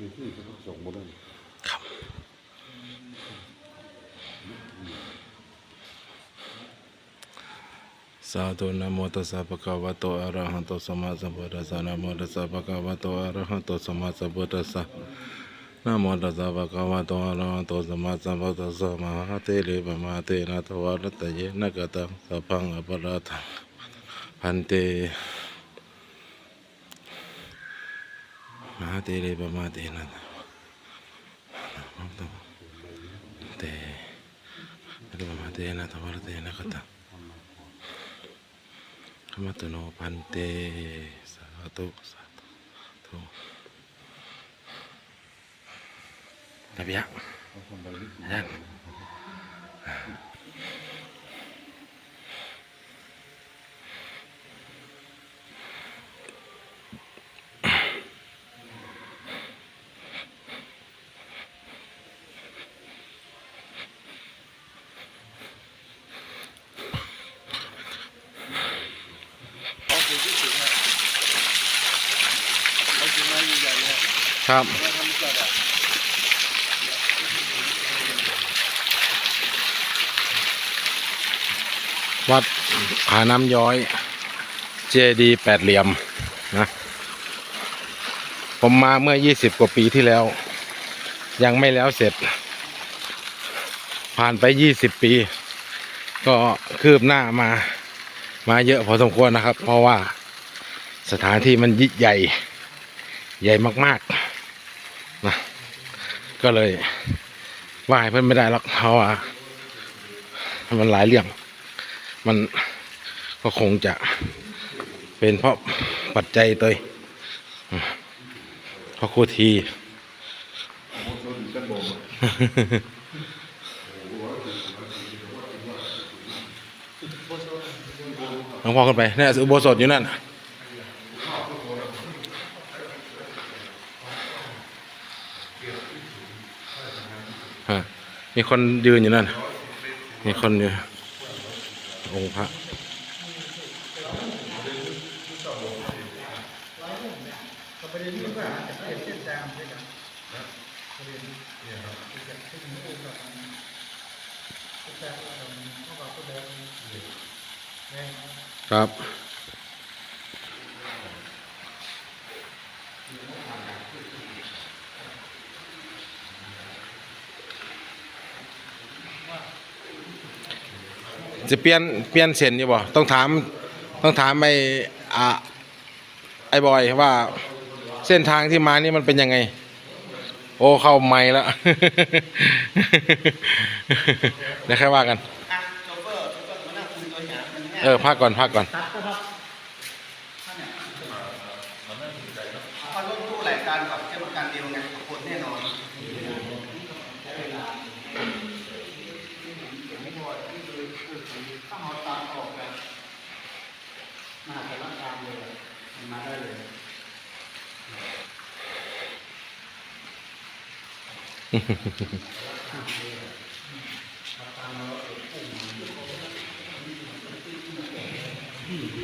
นี่เขาส่งหมดเลยครับสาธุนะโมตัสสะภะคะวะโตอะระหะโตสัมมาสัมพุทธัสสะนะโมตัสสะภะคะวะโตอะระหะโตสัมมาสัมพุทธัสสะนะโมตัสสะภะคะวะโตอะระหะโตสัมมาสัมพุทธัสสะมหาเตเลปะมหาเตนะทวารัตเยนะกะตังสัพพังอปราทังพันเต มหาเตเลปะมหาเตนะเตเลปะมหาเตนะทวารัตเยนะกะตังขมัตโนพันเตสาธุสาธุระเบียบนั่น ครับ วัดผาน้ำย้อย เจดีแปดเหลี่ยมนะ ผมมาเมื่อ20กว่าปีที่แล้ว ยังไม่แล้วเสร็จ ผ่านไป20ปี ก็คืบหน้ามา มาเยอะพอสมควรนะครับ เพราะว่าสถานที่มันยิ่งใหญ่ ใหญ่มาก ๆ ก็เลยไหว้เพื่อนไม่ได้หรอกเพราะว่ามันหลายเรื่อง มันก็คงจะเป็นเพราะปัจจัยตัวเพราะครูทีหลวงพ่อขึ้นไปนี่อุโบสถอยู่นั่น มีคนยืนอยู่นั่น มีคนอยู่องค์พระครับ จะเปลี่ยนเปลี่ยนเส้นอยู่บ่ต้องถามต้องถามไอ้อ่าไอ้บอยว่าเส้นทางที่มานี่มันเป็นยังไง โอ้เข้าไม่แล้วเดี๋ยวค่อยว่ากัน เออพักก่อนพักก่อนเขาลงตู้รายการกับเจ้าประกันเดียวไงกับคนแน่นอนถ้าเราตามออกแบบมหาสารคามเลย มาได้เลยค